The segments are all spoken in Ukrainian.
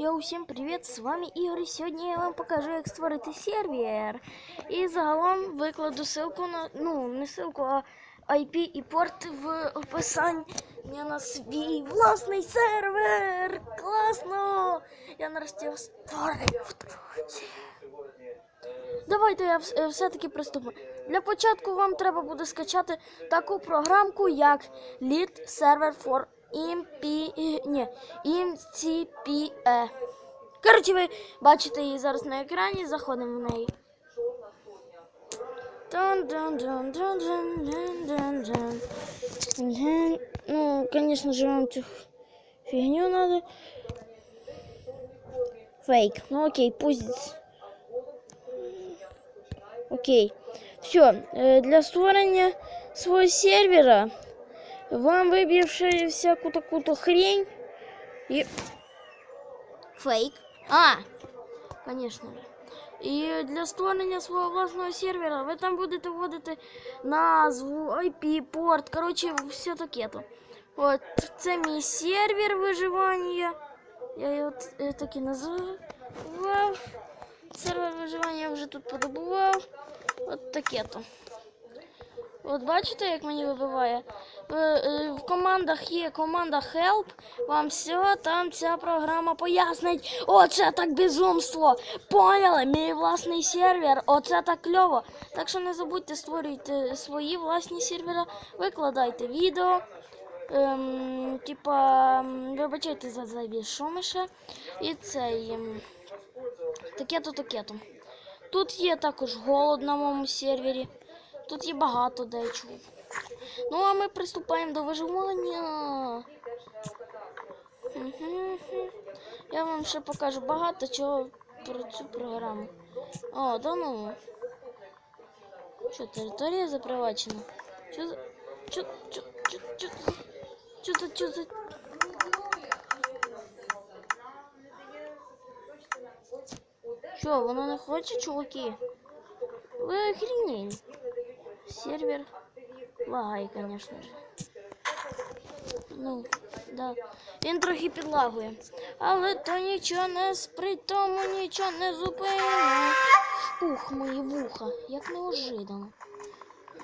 Йоу, всім привіт! З вами Ігор. Сьогодні я вам покажу, як створити сервер. І загалом викладу ссылку на ну не ссылку, а IP і порт в описанні на свій власний сервер. Класно! Я нарешті його друзі. Давайте я е, все-таки приступлю. Для початку вам треба буде скачати таку програмку, як Lead Server for MP... Ні, MCPE. Коротше, ви бачите її зараз на екрані, заходимо в неї. Дун-дун-дун-дун-дун-дун-дун-дун. Мгм. Ну, конечно же, вам цю фигню надо. Фейк. Ну окей, пусть. Окей. Все. Для створення свого сервера Вам вибивши всяку таку-то хрень. І... Фейк. А, конечно. І для створення свого власного сервера ви там будете вводити назву, IP, порт, коротше, все таке то. От, це мій сервер виживання. Я його е, так і називав. Сервер виживання я вже тут подобував. От таке то. От бачите, як мені вибиває? В, е, командах є команда Help. Вам все там ця програма пояснить. Оце так безумство. Поняли? Мій власний сервер. Оце так кльово. Так що не забудьте створюйте свої власні сервера, викладайте відео. Ем, типа, вибачайте за шуми. І цей. ем, Таке-то, таке-то. Тут є також голод на моєму сервері. Тут є багато де чого. Ну, а ми приступаємо до виживання. Я вам ще покажу багато чого про цю програму. О, да ну. Що, територія запривачена? Що за. Що, що, що, що, що за, що за... Що, воно чуваки? Ви охренели. Сервер лагає, конечно же. Ну, да. Він трохи підлагує. Але то нічого не при нічого не зупиняє. Ух, мої вуха, як неожиданно.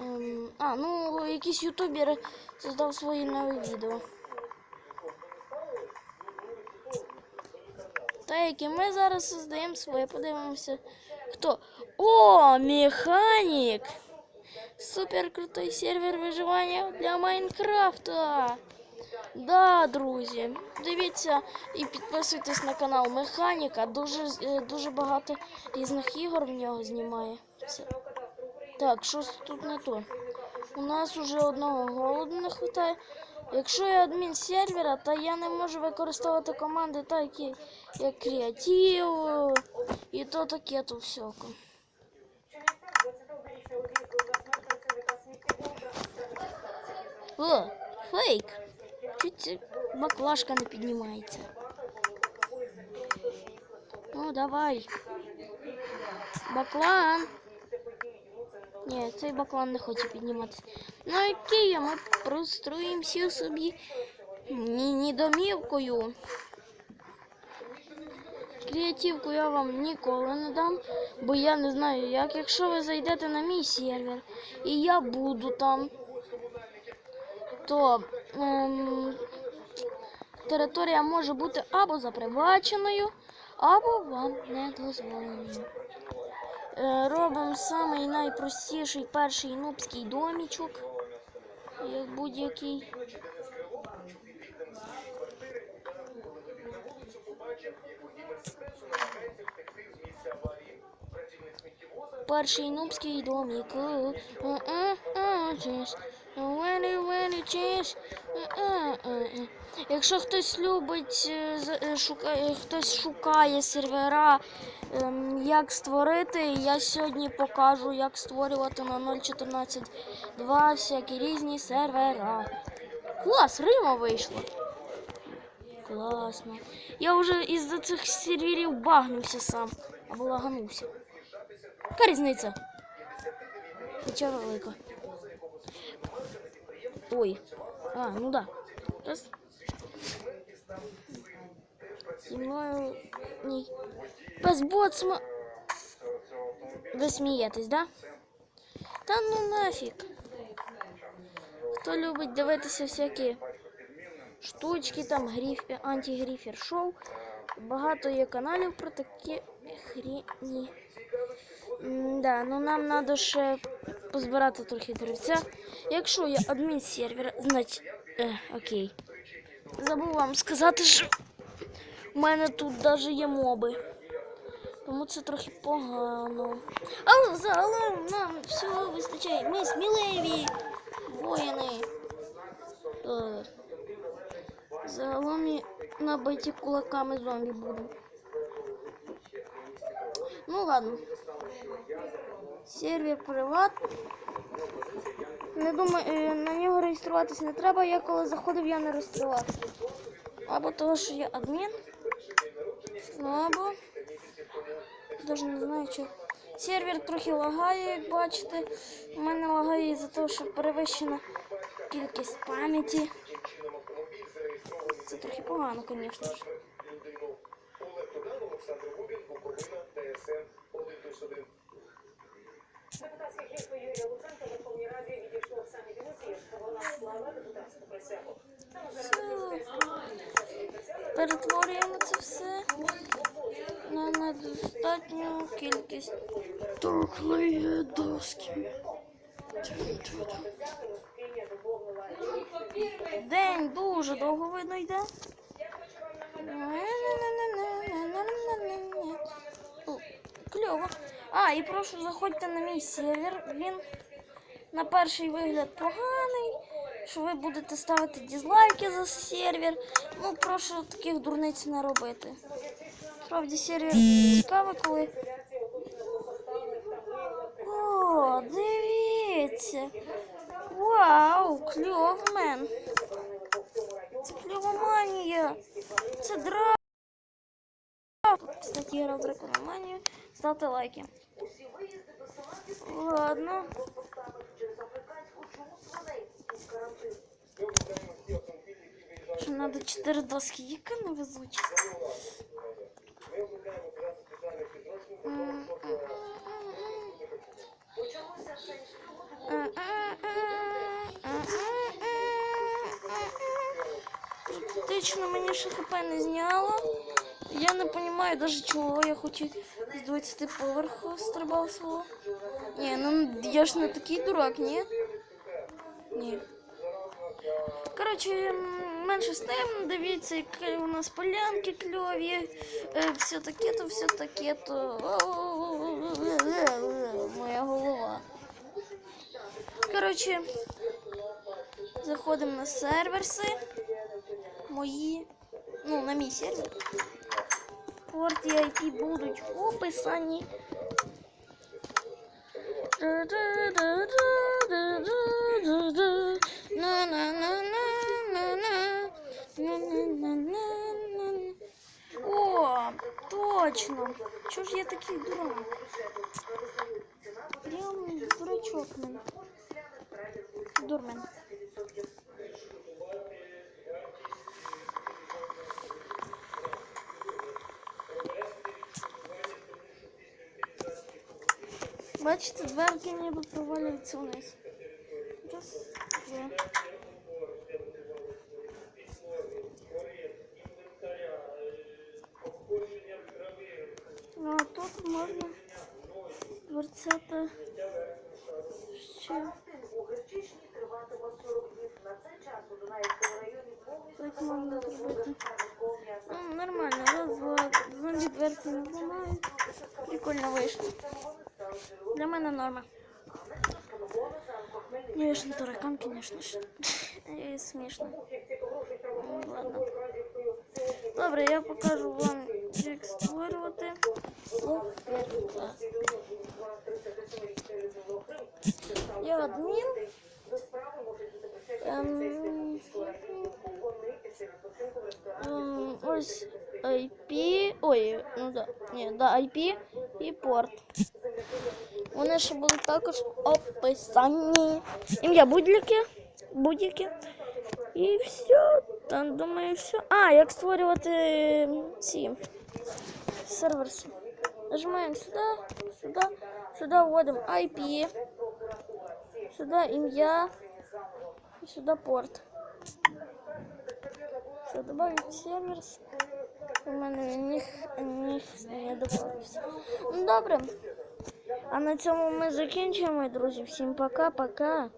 Ем, а, ну, якийсь ютубер создав своє нове відео. Та як і ми зараз создаємо своє, подивимося. Хто? О, механік! Супер крутой сервер виживання для Майнкрафта. Да, друзі, дивіться і підписуйтесь на канал Механіка. Дуже, е, дуже багато різних ігор в нього знімає. Так, щось тут не то. У нас уже одного голоду не вистачає. Якщо я адмін сервера, то я не можу використовувати команди такі, як креатив і то таке то всяке. О, фейк. Чуть ця баклажка не піднімається. Ну, давай. Баклан. Ні, цей баклан не хоче підніматися. Ну окей, ми простроїмося собі міні-домівкою. Креативку я вам ніколи не дам, бо я не знаю як. Якщо ви зайдете на мій сервер і я буду там, То ем, територія може бути або заприваченою, або вам не дозволеною. Е, робимо самий найпростіший перший нубський домічок, як будь-який. Перший нубський домик. Е, е, е, е. Якщо хтось любить, шукає, хтось шукає сервера, ем, як створити, я сьогодні покажу, як створювати на 0.14.2 всякі різні сервера. Клас, Рима вийшло. Класно. Я вже із-за цих серверів багнувся сам. Або лаганувся. Яка різниця? Хоча велика. Ой. А, ну да. Раз. Зі мною ні. Без боцма. Ви смієтесь, да? Та ну нафіг. Хто любить дивитися всякі штучки, там гріф, антигріфер шоу. Багато є каналів про такі хріні. М, Да, ну нам треба ще позбирати трохи деревця. Якщо я адмін сервера, значить. Е, окей. Забув вам сказати, що у мене тут навіть є моби. Тому це трохи погано. Але загалом нам всього вистачає. Ми сміливі воїни. Е, Загалом набиті кулаками зомбі будуть. Ну ладно. Сервер приват. Не думаю, е, на нього реєструватись не треба. Я коли заходив, я не реєструвався. Або того, що я адмін. Ну, або. Даже не знаю, що. Сервер трохи лагає, як бачите. У мене лагає із-за того, що перевищена кількість пам'яті. Це трохи погано, звісно ж. Перетворюємо це все на недостатню кількість тухлої доски. День дуже довго видно йде. Кльово. А, і прошу, заходьте на мій сервер. Він на перший вигляд поганий. Що ви будете ставити дізлайки за сервер. Ну, прошу таких дурниць не робити. Справді сервер цікавий, коли. О, дивіться. Вау, кльовмен. Це кльовоманія. Це дра. Кстати, я грав дракономанію. Ставте лайки. Ладно. Що надо 4 доски, яка невезучість. М, Практично мені ще хп не зняло. Я не розумію навіть чого я хоч і з 20 поверху стрибав свого. Ні, ну я ж не такий дурак, ні? Ні. Коротше, менше з тим, дивіться, які у нас полянки кльові, е, все таке то, все таке то. Моя голова. Коротше, заходимо на серверси. Мої. Ну, на мій сервер. Порт і IP будуть в описанні. О, точно. Чого ж я такий дурак? Прям дурачок мен. Дурмен. Бачите, дверки ніби провалюються вниз. Раз, два. Ну, а тут можна дверцята ще. у Герчишні триватиме 40 днів. На цей час у Дунаївському районі повністю Так можна зробити. Ну, нормально, раз, два. Зомбі не зламають. Прикольно вийшло. Для мене норма. Ну, я ж не таракан, конечно ж. І смішно. Ну, ладно. Добре, я покажу вам, як створювати. Я адмін. Ем, ем, ось IP. Ой, ну да. Ні, да, IP і порт. Вони ще будуть також описані. Ім'я будь-яке. Будь-яке. І все. Там думаю, все. А, як створювати м, ці серверси. Нажимаємо сюди, сюди, сюди вводимо IP, сюди ім'я і сюди порт. Все, добавить сервис. У мене ніг, ніг не додавався. Ну добре. А на цьому ми закінчуємо, друзі. Всім пока-пока.